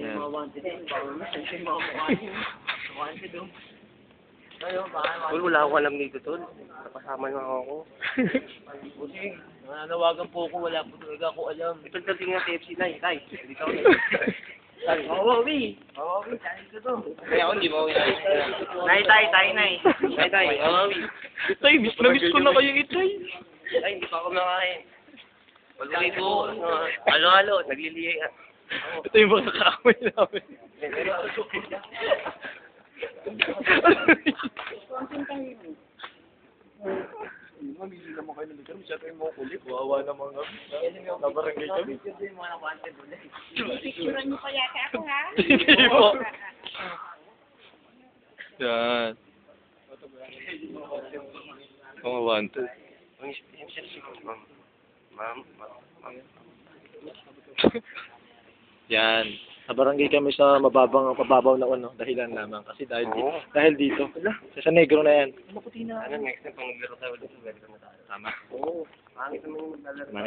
yung mga wanted eh. Bawal na sa yung mga mukha niyo. Wanted oh. Tayo, baka Tol, wala akong alam dito, tol. Napasama na ako. Busing, nananawagan po ako, wala po talaga ako alam. Ito dating nga TFC na, tay. Dito ako. Mawawi! Mawawi, kain ko to. Kaya ako hindi mo Nay, tay, tay, nay. Tay, tay. Mawawi. Itay, miss na miss ko na kayong itay. Tay, hindi pa ako nakain. Pag-uwi ko, ano, halo-halo, nagliliyay. Ito yung mga kakamay namin. Mamili naman kayo ng lugar. Masyado yung mga kulit. Wawa naman kami. Nabarangay kami. Picturean niyo pa yata ako, ha? Hindi po. Yan. Mga wanted. Ma'am, ma'am, ma'am. Yan. Sa barangay kami sa mababang mababaw na ano, dahilan lamang kasi dahil dito, Oo. dahil dito. Sa San Negro na yan. Ano, next time pang naglaro tayo ulit, welcome na tayo. Tama. Oo. Pangit naman yung maglalaro. Na